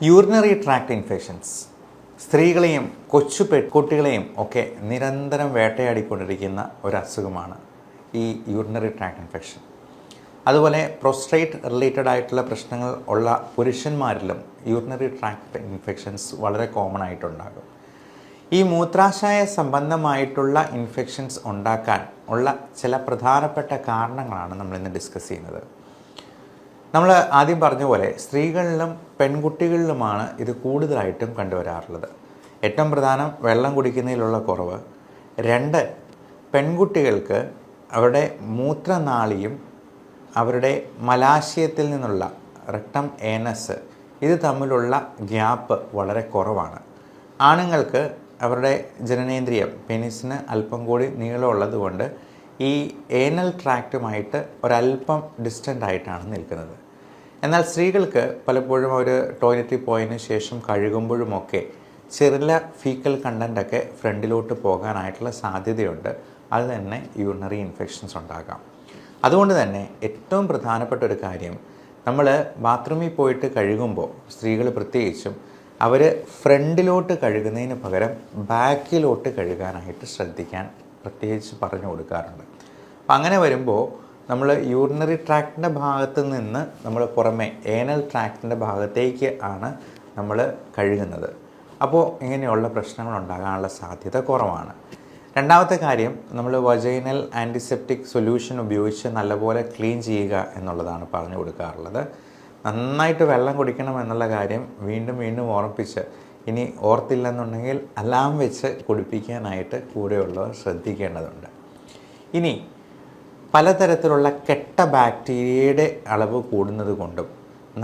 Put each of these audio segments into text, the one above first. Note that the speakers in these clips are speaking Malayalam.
യൂറിനറി ട്രാക്ട് ഇൻഫെക്ഷൻസ് സ്ത്രീകളെയും കൊച്ചു പെൺകുട്ടികളെയും ഒക്കെ നിരന്തരം വേട്ടയാടിക്കൊണ്ടിരിക്കുന്ന ഒരു അസുഖമാണ് ഈ യൂറിനറി ട്രാക്ട് ഇൻഫെക്ഷൻ അതുപോലെ പ്രോസ്ട്രേറ്റ് റിലേറ്റഡ് ആയിട്ടുള്ള പ്രശ്നങ്ങൾ ഉള്ള പുരുഷന്മാരിലും യൂറിനറി ട്രാക്ട് ഇൻഫെക്ഷൻസ് വളരെ കോമൺ ആയിട്ടുണ്ടാകും. ഈ മൂത്രാശയ സംബന്ധമായിട്ടുള്ള ഇൻഫെക്ഷൻസ് ഉണ്ടാക്കാൻ ഉള്ള ചില പ്രധാനപ്പെട്ട കാരണങ്ങളാണ് നമ്മൾ ഇന്ന് ഡിസ്കസ് ചെയ്യുന്നത്. നമ്മൾ ആദ്യം പറഞ്ഞ പോലെ സ്ത്രീകളിലും പെൺകുട്ടികളിലുമാണ് ഇത് കൂടുതലായിട്ടും കണ്ടുവരാറുള്ളത്. ഏറ്റവും പ്രധാനം വെള്ളം കുടിക്കുന്നതിലുള്ള കുറവ്. രണ്ട് പെൺകുട്ടികൾക്ക് അവരുടെ മൂത്രനാളിയും അവരുടെ മലാശയത്തിൽ നിന്നുള്ള റക്തം ഏനസ് ഇത് തമ്മിലുള്ള ഗ്യാപ്പ് വളരെ കുറവാണ്. ആണുങ്ങൾക്ക് അവരുടെ ജനനേന്ദ്രിയം പെനിസിന് അല്പം കൂടി നീളമുള്ളത് കൊണ്ട് ഈ ഏനൽ ട്രാക്റ്റുമായിട്ട് ഒരല്പം ഡിസ്റ്റന്റ് ആയിട്ടാണ് നിൽക്കുന്നത്. എന്നാൽ സ്ത്രീകൾക്ക് പലപ്പോഴും അവർ ടോയ്ലറ്റിൽ പോയതിന് ശേഷം കഴുകുമ്പോഴുമൊക്കെ ചെറിയ ഫീക്കൽ കണ്ടന്റൊക്കെ ഫ്രണ്ടിലോട്ട് പോകാനായിട്ടുള്ള സാധ്യതയുണ്ട്. അത് തന്നെ യൂറിനറി ഇൻഫെക്ഷൻസ് ഉണ്ടാകാം. അതുകൊണ്ട് തന്നെ ഏറ്റവും പ്രധാനപ്പെട്ട ഒരു കാര്യം നമ്മൾ ബാത്റൂമിൽ പോയിട്ട് കഴുകുമ്പോൾ സ്ത്രീകൾ പ്രത്യേകിച്ചും അവർ ഫ്രണ്ടിലോട്ട് കഴുകുന്നതിന് പകരം ബാക്കിലോട്ട് കഴുകാനായിട്ട് ശ്രദ്ധിക്കാൻ പ്രത്യേകിച്ച് പറഞ്ഞു കൊടുക്കാറുണ്ട്. അപ്പം അങ്ങനെ വരുമ്പോൾ നമ്മൾ യൂറിനറി ട്രാക്റ്റിന്റെ ഭാഗത്ത് നിന്ന് നമ്മൾ പുറമെ ഏനൽ ട്രാക്റ്റിന്റെ ഭാഗത്തേക്ക് ആണ് നമ്മൾ കഴുകുന്നത്. അപ്പോൾ ഇങ്ങനെയുള്ള പ്രശ്നങ്ങൾ ഉണ്ടാകാനുള്ള സാധ്യത കുറവാണ്. രണ്ടാമത്തെ കാര്യം നമ്മൾ വജൈനൽ ആന്റിസെപ്റ്റിക് സൊല്യൂഷൻ ഉപയോഗിച്ച് നല്ലപോലെ ക്ലീൻ ചെയ്യുക എന്നുള്ളതാണ് പറഞ്ഞു കൊടുക്കാറുള്ളത്. നന്നായിട്ട് വെള്ളം കുടിക്കണം എന്നുള്ള കാര്യം വീണ്ടും വീണ്ടും ഓർപ്പിച്ച് ഇനി ഓർത്തില്ലെന്നുണ്ടെങ്കിൽ അലാം വെച്ച് കുടിപ്പിക്കാനായിട്ട് കൂടെയുള്ളവർ ശ്രദ്ധിക്കേണ്ടതുണ്ട്. ഇനി പലതരത്തിലുള്ള കെട്ട ബാക്ടീരിയയുടെ അളവ് കൂടുന്നത് കൊണ്ടും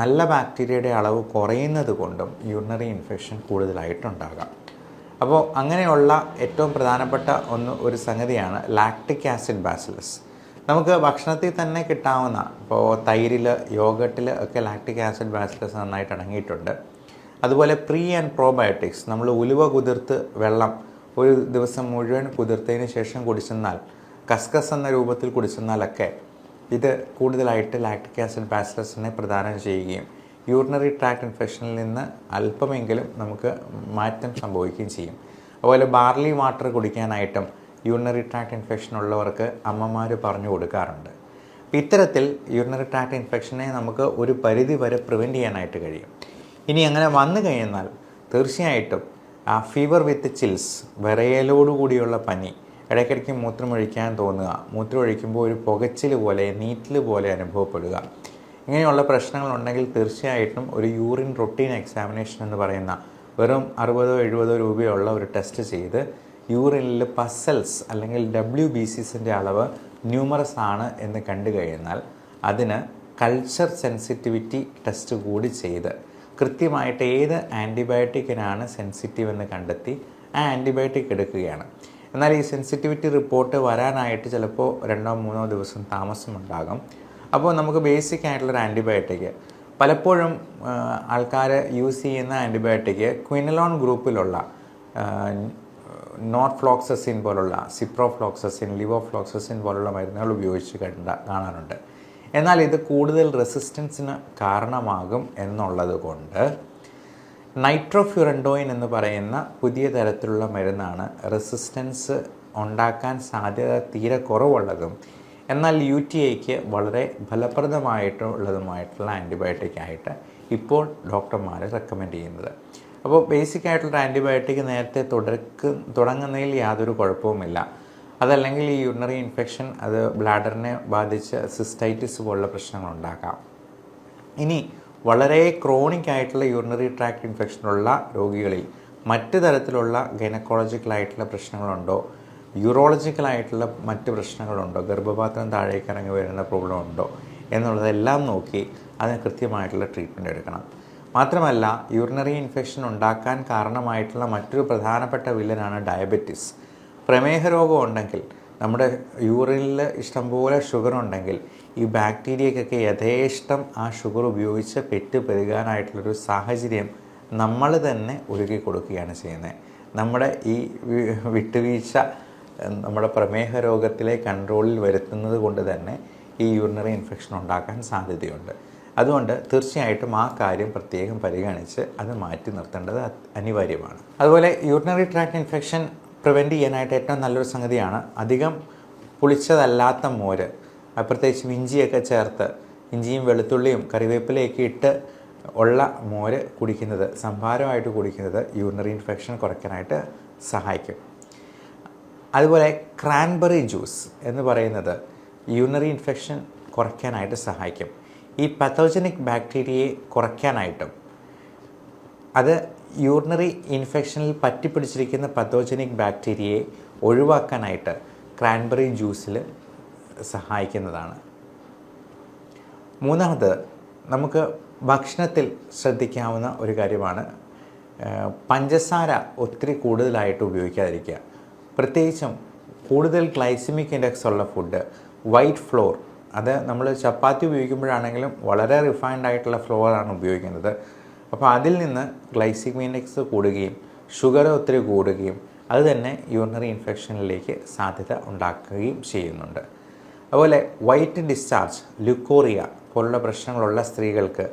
നല്ല ബാക്ടീരിയയുടെ അളവ് കുറയുന്നത് കൊണ്ടും യൂറിനറി ഇൻഫെക്ഷൻ കൂടുതലായിട്ടുണ്ടാകാം. അപ്പോൾ അങ്ങനെയുള്ള ഏറ്റവും പ്രധാനപ്പെട്ട ഒന്ന് ഒരു സംഗതിയാണ് ലാക്ടിക് ആസിഡ് ബാസിലസ് നമുക്ക് ഭക്ഷണത്തിൽ തന്നെ കിട്ടാവുന്ന ഇപ്പോൾ തൈരിൽ യോഗട്ടിൽ ഒക്കെ ലാക്ടിക് ആസിഡ് ബാസിലസ് നന്നായിട്ട് അടങ്ങിയിട്ടുണ്ട്. അതുപോലെ പ്രീ ആൻഡ് പ്രോബയോട്ടിക്സ് നമ്മൾ ഉലുവ കുതിർത്ത് വെള്ളം ഒരു ദിവസം മുഴുവൻ കുതിർത്തതിന് ശേഷം കുടിച്ചെന്നാൽ കസ്കസ് എന്ന രൂപത്തിൽ കുടിച്ചെന്നാലൊക്കെ ഇത് കൂടുതലായിട്ട് ലാക്ടിക് ആസിഡ് ബാസിലസിനെ പ്രദാനം ചെയ്യുകയും യൂറിനറി ട്രാക്ട് ഇൻഫെക്ഷനിൽ നിന്ന് അല്പമെങ്കിലും നമുക്ക് മാറ്റം സംഭവിക്കുകയും ചെയ്യും. അതുപോലെ ബാർലി വാട്ടർ കുടിക്കാനായിട്ടും യൂറിനറി ട്രാക്ട് ഇൻഫെക്ഷൻ ഉള്ളവർക്ക് അമ്മമാർ പറഞ്ഞു കൊടുക്കാറുണ്ട്. ഇത്തരത്തിൽ യൂറിനറി ട്രാക്ട് ഇൻഫെക്ഷനെ നമുക്ക് ഒരു പരിധി വരെ പ്രിവെന്റ് ചെയ്യാനായിട്ട് കഴിയും. ഇനി അങ്ങനെ വന്നു കഴിഞ്ഞാൽ തീർച്ചയായിട്ടും ആ ഫീവർ വിത്ത് ചിൽസ് വിറയലോടുകൂടിയുള്ള പനി ഇടയ്ക്കിടയ്ക്ക് മൂത്രമൊഴിക്കാൻ തോന്നുക. മൂത്രമൊഴിക്കുമ്പോൾ ഒരു പുകച്ചിൽ പോലെ നീറ്റൽ പോലെ അനുഭവപ്പെടുക. ഇങ്ങനെയുള്ള പ്രശ്നങ്ങളുണ്ടെങ്കിൽ തീർച്ചയായിട്ടും ഒരു യൂറിൻ റൊട്ടീൻ എക്സാമിനേഷൻ എന്ന് പറയുന്ന വെറും അറുപതോ എഴുപതോ രൂപയുള്ള ഒരു ടെസ്റ്റ് ചെയ്ത് യൂറിനിൽ പസൽസ് അല്ലെങ്കിൽ ഡബ്ല്യു ബി സിസിന്റെ അളവ് ന്യൂമറസ് ആണ് എന്ന് കണ്ടു കഴിഞ്ഞാൽ അതിന് കൾച്ചർ സെൻസിറ്റിവിറ്റി ടെസ്റ്റ് കൂടി ചെയ്ത് കൃത്യമായിട്ട് ഏത് ആന്റിബയോട്ടിക്കിനാണ് സെൻസിറ്റീവ് എന്ന് കണ്ടെത്തി ആ ആന്റിബയോട്ടിക് എടുക്കുകയാണ്. എന്നാൽ ഈ സെൻസിറ്റിവിറ്റി റിപ്പോർട്ട് വരാനായിട്ട് ചിലപ്പോൾ രണ്ടോ മൂന്നോ ദിവസം താമസമുണ്ടാകും. അപ്പോൾ നമുക്ക് ബേസിക് ആയിട്ടുള്ളൊരു ആന്റിബയോട്ടിക് പലപ്പോഴും ആൾക്കാർ യൂസ് ചെയ്യുന്ന ആന്റിബയോട്ടിക് ക്വിനലോൺ ഗ്രൂപ്പിലുള്ള നോട്ട് ഫ്ലോക്സസിൻ പോലുള്ള സിപ്രോഫ്ലോക്സസിൻ ലിവോഫ്ലോക്സസിൻ പോലുള്ള മരുന്നുകൾ ഉപയോഗിച്ച് കണ്ട കാണാറുണ്ട്. എന്നാൽ ഇത് കൂടുതൽ റെസിസ്റ്റൻസിന് കാരണമാകും എന്നുള്ളത് കൊണ്ട് നൈട്രോഫ്യുറൻഡോയിൻ എന്ന് പറയുന്ന പുതിയ തരത്തിലുള്ള മരുന്നാണ് റെസിസ്റ്റൻസ് ഉണ്ടാക്കാൻ സാധ്യത തീരെ കുറവുള്ളതും എന്നാൽ യു ടി ഐക്ക് വളരെ ഫലപ്രദമായിട്ടുള്ളതുമായിട്ടുള്ള ആന്റിബയോട്ടിക് ആയിട്ട് ഇപ്പോൾ ഡോക്ടർമാർ റെക്കമെൻഡ് ചെയ്യുന്നത്. അപ്പോൾ ബേസിക് ആയിട്ടുള്ള ആന്റിബയോട്ടിക് നേരത്തെ തുടക്ക് തുടങ്ങുന്നതിൽ യാതൊരു കുഴപ്പവുമില്ല. അതല്ലെങ്കിൽ ഈ യൂറിനറി ഇൻഫെക്ഷൻ അത് ബ്ലാഡറിനെ ബാധിച്ച് സിസ്റ്റൈറ്റിസ് പോലുള്ള പ്രശ്നങ്ങൾ ഉണ്ടാക്കാം. ഇനി വളരെ ക്രോണിക് ആയിട്ടുള്ള യൂറിനറി ട്രാക്ട് ഇൻഫെക്ഷനുള്ള രോഗികളിൽ മറ്റ് തരത്തിലുള്ള ഗൈനക്കോളജിക്കലായിട്ടുള്ള പ്രശ്നങ്ങളുണ്ടോ? യൂറോളജിക്കലായിട്ടുള്ള മറ്റ് പ്രശ്നങ്ങളുണ്ടോ? ഗർഭപാത്രം താഴേക്ക് ഇറങ്ങി വരുന്ന പ്രോബ്ലം ഉണ്ടോ? എന്നുള്ളതെല്ലാം നോക്കി അതിന് കൃത്യമായിട്ടുള്ള ട്രീറ്റ്മെന്റ് എടുക്കണം. മാത്രമല്ല യൂറിനറി ഇൻഫെക്ഷൻ ഉണ്ടാക്കാൻ കാരണമായിട്ടുള്ള മറ്റൊരു പ്രധാനപ്പെട്ട വില്ലനാണ് ഡയബറ്റിസ് പ്രമേഹ രോഗം ഉണ്ടെങ്കിൽ നമ്മുടെ യൂറിനിൽ ഇഷ്ടംപോലെ ഷുഗർ ഉണ്ടെങ്കിൽ ഈ ബാക്ടീരിയക്കൊക്കെ യഥേഷ്ടം ആ ഷുഗർ ഉപയോഗിച്ച് പെറ്റ് പെരുകാനായിട്ടുള്ളൊരു സാഹചര്യം നമ്മൾ തന്നെ ഒരുക്കി കൊടുക്കുകയാണ് ചെയ്യുന്നത്. നമ്മുടെ ഈ വിട്ടുവീഴ്ച നമ്മുടെ പ്രമേഹ രോഗത്തിലെ കൺട്രോളിൽ വരുത്തുന്നത് കൊണ്ട് തന്നെ ഈ യൂറിനറി ഇൻഫെക്ഷൻ ഉണ്ടാക്കാൻ സാധ്യതയുണ്ട്. അതുകൊണ്ട് തീർച്ചയായിട്ടും ആ കാര്യം പ്രത്യേകം പരിഗണിച്ച് അത് മാറ്റി നിർത്തേണ്ടത് അനിവാര്യമാണ്. അതുപോലെ യൂറിനറി ട്രാക്ട് ഇൻഫെക്ഷൻ പ്രിവെന്റ് ചെയ്യാനായിട്ട് ഏറ്റവും നല്ലൊരു സംഗതിയാണ് അധികം പുളിച്ചതല്ലാത്ത മോര്. പ്രത്യേകിച്ച് ഇഞ്ചിയൊക്കെ ചേർത്ത് ഇഞ്ചിയും വെളുത്തുള്ളിയും കറിവേപ്പിലയൊക്കെ ഇട്ട് ഉള്ള മോര് കുടിക്കുന്നത് സംഭാരമായിട്ട് കുടിക്കുന്നത് യൂറിനറി ഇൻഫെക്ഷൻ കുറയ്ക്കാനായിട്ട് സഹായിക്കും. അതുപോലെ ക്രാൻബെറി ജ്യൂസ് എന്ന് പറയുന്നത് യൂറിനറി ഇൻഫെക്ഷൻ കുറയ്ക്കാനായിട്ട് സഹായിക്കും. ഈ പത്തോജനിക് ബാക്ടീരിയയെ കുറയ്ക്കാനായിട്ടും അത് യൂറിനറി ഇൻഫെക്ഷനിൽ പറ്റിപ്പിടിച്ചിരിക്കുന്ന പത്തോജനിക് ബാക്ടീരിയയെ ഒഴിവാക്കാനായിട്ട് ക്രാൻബെറി ജ്യൂസിൽ സഹായിക്കുന്നതാണ്. മൂന്നാമത് നമുക്ക് ഭക്ഷണത്തിൽ ശ്രദ്ധിക്കാവുന്ന ഒരു കാര്യമാണ് പഞ്ചസാര ഒത്തിരി കൂടുതലായിട്ട് ഉപയോഗിക്കാതിരിക്കുക. പ്രത്യേകിച്ചും കൂടുതൽ ഗ്ലൈസിമിക് ഇൻഡെക്സ് ഉള്ള ഫുഡ് വൈറ്റ് ഫ്ലോർ അത് നമ്മൾ ചപ്പാത്തി ഉപയോഗിക്കുമ്പോഴാണെങ്കിലും വളരെ റിഫൈൻഡ് ആയിട്ടുള്ള ഫ്ലോറാണ് ഉപയോഗിക്കുന്നത്. അപ്പോൾ അതിൽ നിന്ന് ഗ്ലൈസിമിക് ഇൻഡെക്സ് കൂടുകയും ഷുഗർ ഒത്തിരി കൂടുകയും അത് തന്നെ യൂറിനറി ഇൻഫെക്ഷനിലേക്ക് സാധ്യത ഉണ്ടാക്കുകയും ചെയ്യുന്നുണ്ട്. അതുപോലെ വൈറ്റ് ഡിസ്ചാർജ് ലുക്കോറിയ പോലുള്ള പ്രശ്നങ്ങളുള്ള സ്ത്രീകൾക്ക്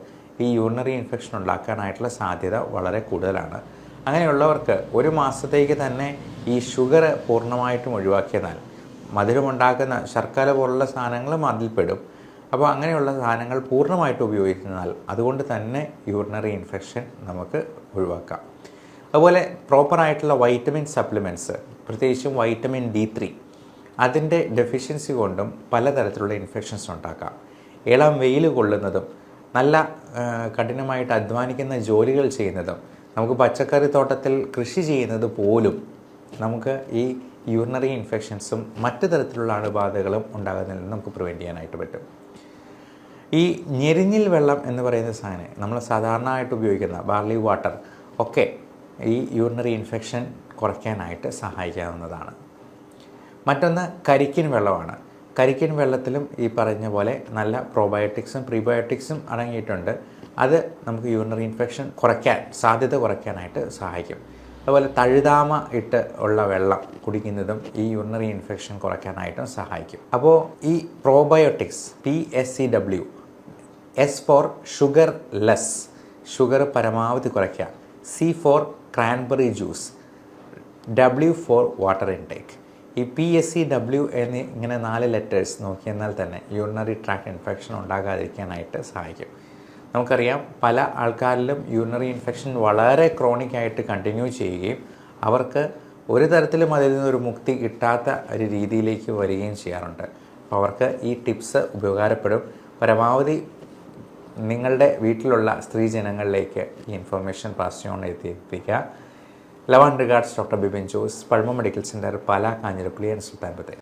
ഈ യൂറിനറി ഇൻഫെക്ഷൻ ഉണ്ടാക്കാനായിട്ടുള്ള സാധ്യത വളരെ കൂടുതലാണ്. അങ്ങനെയുള്ളവർക്ക് ഒരു മാസത്തേക്ക് തന്നെ ഈ ഷുഗർ പൂർണമായിട്ടും ഒഴിവാക്കിയതിനാൽ മധുരമുണ്ടാക്കുന്ന ശർക്കര പോലുള്ള സാധനങ്ങളും അതിൽപ്പെടും. അപ്പോൾ അങ്ങനെയുള്ള സാധനങ്ങൾ പൂർണമായിട്ട് ഉപയോഗിക്കുന്നതിനാൽ അതുകൊണ്ട് തന്നെ യൂറിനറി ഇൻഫെക്ഷൻ നമുക്ക് ഒഴിവാക്കാം. അതുപോലെ പ്രോപ്പറായിട്ടുള്ള വൈറ്റമിൻ സപ്ലിമെന്റ്സ് പ്രത്യേകിച്ചും വൈറ്റമിൻ ഡി ത്രീ അതിന്റെ ഡെഫിഷ്യൻസി കൊണ്ടും പലതരത്തിലുള്ള ഇൻഫെക്ഷൻസ് ഉണ്ടാക്കാം. ഇളം വെയിൽ കൊള്ളുന്നതും നല്ല കഠിനമായിട്ട് അധ്വാനിക്കുന്ന ജോലികൾ ചെയ്യുന്നതും നമുക്ക് പച്ചക്കറി തോട്ടത്തിൽ കൃഷി ചെയ്യുന്നത് പോലും നമുക്ക് ഈ യൂറിനറി ഇൻഫെക്ഷൻസും മറ്റു തരത്തിലുള്ള അണുബാധകളും ഉണ്ടാകുന്നതിൽ നിന്ന് നമുക്ക് പ്രിവെന്റ് ചെയ്യാനായിട്ട് പറ്റും. ഈ ഞെരിഞ്ഞിൽ വെള്ളം എന്ന് പറയുന്ന സാധനം നമ്മൾ സാധാരണയായിട്ട് ഉപയോഗിക്കുന്ന ബാർലി വാട്ടർ ഒക്കെ ഈ യൂറിനറി ഇൻഫെക്ഷൻ കുറയ്ക്കാനായിട്ട് സഹായിക്കാവുന്നതാണ്. മറ്റൊന്ന് കരിക്കിൻ വെള്ളമാണ്. കരിക്കിൻ വെള്ളത്തിലും ഈ പറഞ്ഞ പോലെ നല്ല പ്രോബയോട്ടിക്സും പ്രീബയോട്ടിക്സും അടങ്ങിയിട്ടുണ്ട്. അത് നമുക്ക് യൂറിനറി ഇൻഫെക്ഷൻ കുറയ്ക്കാൻ സാധ്യത കുറയ്ക്കാനായിട്ട് സഹായിക്കും. അതുപോലെ തഴുതാമ ഇട്ട് ഉള്ള വെള്ളം കുടിക്കുന്നതും ഈ യൂറിനറി ഇൻഫെക്ഷൻ കുറയ്ക്കാനായിട്ടും സഹായിക്കും. അപ്പോൾ ഈ probiotics P S C W S for sugar less sugar പരമാവധി കുറയ്ക്കുക. C for cranberry juice W for water intake ഈ പി എസ് സി ഡബ്ല്യു എന്നീ ഇങ്ങനെ നാല് ലെറ്റേഴ്സ് നോക്കിയെന്നാൽ തന്നെ യൂറിനറി ട്രാക്ട് ഇൻഫെക്ഷൻ ഉണ്ടാകാതിരിക്കാനായിട്ട് സഹായിക്കും. നമുക്കറിയാം പല ആൾക്കാരിലും യൂറിനറി ഇൻഫെക്ഷൻ വളരെ ക്രോണിക് ആയിട്ട് കണ്ടിന്യൂ ചെയ്യുകയും അവർക്ക് ഒരു തരത്തിലും അതിൽ നിന്നൊരു മുക്തി കിട്ടാത്ത ഒരു രീതിയിലേക്ക് വരികയും ചെയ്യാറുണ്ട്. അപ്പോൾ അവർക്ക് ഈ ടിപ്സ് ഉപകാരപ്പെടും. പരമാവധി നിങ്ങളുടെ വീട്ടിലുള്ള സ്ത്രീജനങ്ങളിലേക്ക് ഈ ഇൻഫർമേഷൻ പാസ് ചെയ്യാൻ എത്തിപ്പിക്കുക. Love and regards doctor Bibin Jose Pazhama medical centre Pala Kanjirappally and Sultan Bathery